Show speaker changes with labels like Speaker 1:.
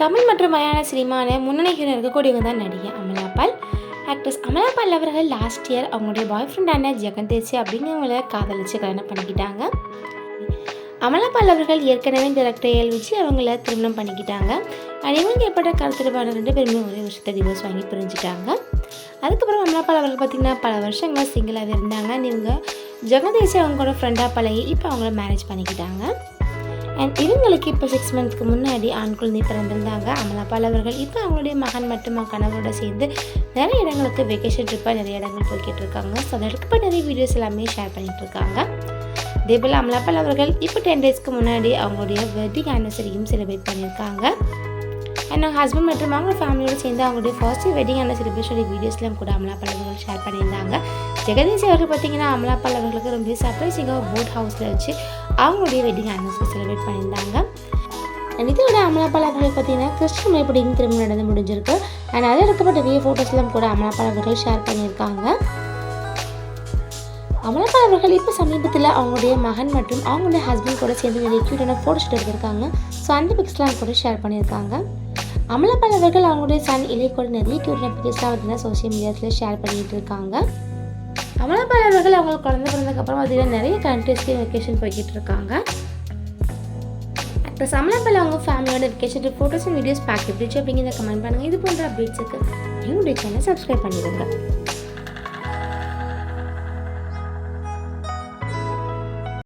Speaker 1: தமிழ் மற்றும் மலையாள சினிமாவில் முன்னணி ஹீரோ இருக்கக்கூடியவங்க தான் நடிகை அமலாபால் ஆக்ட்ரஸ் அமலாபால் அவர்கள் லாஸ்ட் இயர் அவங்களுடைய பாய் ஃப்ரெண்டான ஜெகந்தேசி அப்படிங்கிறவங்கள காதலிச்சு கல்யாணம் பண்ணிக்கிட்டாங்க. அமலாபால் அவர்கள் ஏற்கனவே டேரக்டர் ஏல் வச்சு அவங்கள திருமணம் பண்ணிக்கிட்டாங்க. and இவங்க ஏற்பட்ட கருத்துருப்பான ரெண்டு பேருமே ஒரே வருஷத்தை டிவோர்ஸ் வாங்கி பிரிஞ்சுட்டாங்க. அதுக்கப்புறம் அமலாபால் அவர்கள் பார்த்திங்கன்னா பல வருஷங்களாக சிங்கிளாகவே இருந்தாங்க. இவங்க ஜெகதேசி அவங்களோட ஃப்ரெண்டாக பழகி இப்போ அவங்கள மேரேஜ் பண்ணிக்கிட்டாங்க. அண்ட் இவங்களுக்கு இப்போ சிக்ஸ் மந்த்க்கு முன்னாடி ஆண் குழந்தை பிறந்திருந்தாங்க. அமலாபால் அவர்கள் இப்போ அவங்களுடைய மகன் மட்டும் கணவரோட சேர்ந்து நிறைய இடங்களுக்கு வெக்கேஷன் ட்ரிப்பாக நிறைய இடங்கள் போய்கிட்டு இருக்காங்க. ஸோ அதற்கு இப்போ நிறைய வீடியோஸ் எல்லாமே ஷேர் பண்ணிட்டு இருக்காங்க. அதேபோல் அமலாபால் அவர்கள் இப்போ டென் டேஸ்க்கு முன்னாடி அவங்களுடைய வெட்டிங் ஆனிவர்சரியும் செலிப்ரேட் பண்ணியிருக்காங்க. அண்ட் ஹஸ்பண்ட் மற்றும் அவங்க ஃபேமிலியோடு சேர்ந்து அவங்களுடைய ஃபர்ஸ்ட் வெட்டிங் அண்ட் செலிப்ரேஷனுடைய வீடியோஸ்லாம் கூட அமலாபால் ஷேர் பண்ணியிருந்தாங்க. ஜெகதீஷ் அவர்கள் பார்த்தீங்கன்னா அமலாபால் அவர்களுக்கு ரொம்ப சர்ப்ரைசிங்காக போட் ஹவுஸில் வச்சு அவங்களுடைய வெட்டிங் ஆனிவர்சரி செலிப்ரேட் பண்ணியிருந்தாங்க. அண்ட் இதோட அமலாபால் அவர்கள் பார்த்தீங்கன்னா கிறிஸ்டின் மேப்படியும் திரும்ப நடந்து முடிஞ்சிருக்கு. அண்ட் அதில் எடுக்கப்பட்ட நிறைய ஃபோட்டோஸ்லாம் கூட அமலாப்பாளர்கள் அவர்கள் ஷேர் பண்ணியிருக்காங்க. அமலாபால் அவர்கள் இப்போ சமீபத்தில் அவங்களுடைய மகன் மற்றும் அவங்களுடைய ஹஸ்பண்ட் கூட சேர்ந்து நிறைய க்யூட்டான ஃபோட்டோ ஷூட் எடுத்திருக்காங்க. ஸோ அந்த பிக்ஸ்லாம் கூட ஷேர் பண்ணியிருக்காங்க. அமலப்பாளர்கள் அவர்கள் அவங்களுடைய சன் இலை கூட நிறைய க்யூட்டான பார்த்தீங்கன்னா சோஷியல் மீடியாஸில் ஷேர் பண்ணிகிட்டு இருக்காங்க. அமலப்பாளர்கள் அவர்கள் அவங்களுக்கு குழந்தை பிறந்ததுக்கப்புறம் பார்த்தீங்கன்னா நிறைய கண்ட்ரீஸ்க்கு வெக்கேஷன் போய்கிட்டு இருக்காங்க. அப்புறம் அமலாபால் அவங்க ஃபேமிலியோட வெக்கேஷன் ஃபோட்டோஸ் வீடியோஸ் பேக் எப்படி அப்படிங்கிறத கமெண்ட் பண்ணுங்கள் இது போன்ற அப்டேட்ஸுக்கு எங்களுடைய சேனல் சப்ஸ்கிரைப் பண்ணிடுங்க.